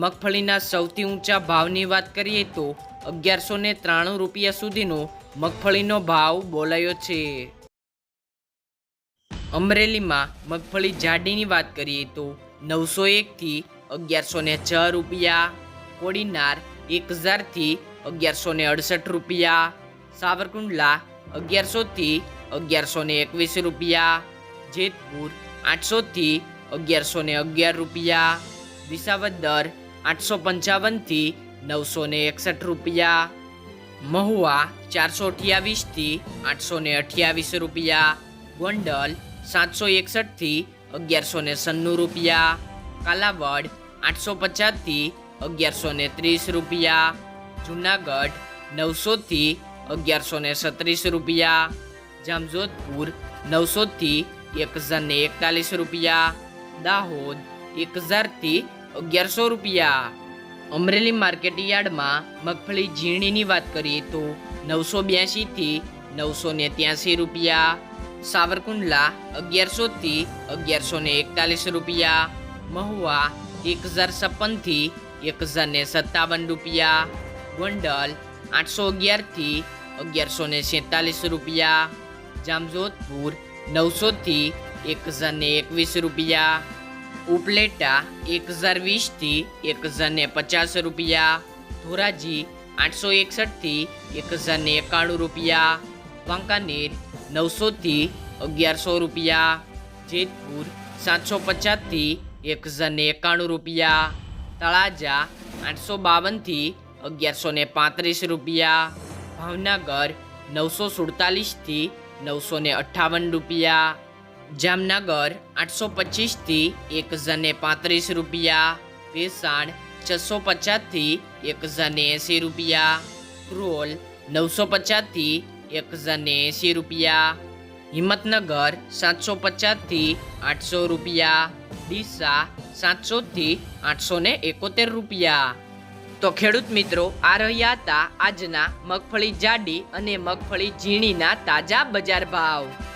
મગફળીના સૌથી ઊંચા ભાવની વાત કરીએ તો અગિયારસો ને ત્રાણું રૂપિયા સુધીનો મગફળીનો ભાવ બોલાયો છે. અમરેલીમાં મગફળી જાડીની વાત કરીએ તો નવસો એકથી અગિયારસો ને છ રૂપિયા, કોડીનાર એક હજારથી અગિયારસો ને અડસઠ રૂપિયા, સાવરકુંડલા અગિયારસોથી અગિયારસો ને એકવીસ રૂપિયા, જેતપુર આઠસોથી અગિયારસો ને અગિયાર રૂપિયા, વિસાવદર આઠસો પંચાવનથી નવસો ને એકસઠ રૂપિયા. મહુવા ચારસો અઠ્યાવીસથી આઠસો ને અઠ્યાવીસ રૂપિયા. ગોંડલ સાતસો એકસઠથી અગિયારસો ને સન્નું રૂપિયા. કાલાવડ આઠસો પચાસથી અગિયારસો ને ત્રીસ રૂપિયા. જુનાગઢ નવસોથી અગિયારસો ને સત્રીસ રૂપિયા. જામજોધપુર નવસોથી એક હજાર ને એકતાલીસ રૂપિયા. દાહોદ એક હજારથી અગિયારસો રૂપિયા. અમરેલી માર્કેટ યાર્ડમાં મગફળી ઝીણીની વાત કરીએ તો નવસો બ્યાસીથી નવસો ને ત્યાસી રૂપિયા. સાવરકુંડલા અગિયારસોથી અગિયારસો ને એકતાલીસ રૂપિયા. મહુવા એક હજાર છપ્પનથી એક હજાર ને સત્તાવન રૂપિયા. ગોંડલ આઠસો અગિયારથી અગિયારસો ને સેતાલીસ રૂપિયા. જામજોધપુર નવસોથી એક હજાર ને એકવીસ રૂપિયા. ઉપલેટા એક હજાર વીસથી એક હજારને પચાસ રૂપિયા. ધોરાજી આઠસો એકસઠથી એક હજારને એકાણું રૂપિયા. વાંકાનેર નવસોથી અગિયારસો રૂપિયા. જેતપુર સાતસો પચાસથી એક હજારને એકાણું રૂપિયા. તળાજા આઠસો બાવનથી અગિયારસો ને પાંત્રીસ રૂપિયા. ભાવનગર નવસો સુડતાલીસથી નવસો ને અઠ્ઠાવન રૂપિયા. જામનગર આઠસો પચીસથી એક હજાર ને પાંત્રીસ રૂપિયા વેસાણ છસો પચાસથી એક હજાર ને એંસી રૂપિયા, ક્રોલ નવસો પચાસથી એક હજાર ને એંસી રૂપિયા, હિંમતનગર સાતસો પચાસથી આઠસો રૂપિયા, ડીસા સાતસોથી આઠસો ને એકોતેર રૂપિયા. તો ખેડૂત મિત્રો, આ રહ્યા હતા આજના મગફળી જાડી અને મગફળી ઝીણીના તાજા બજાર ભાવ.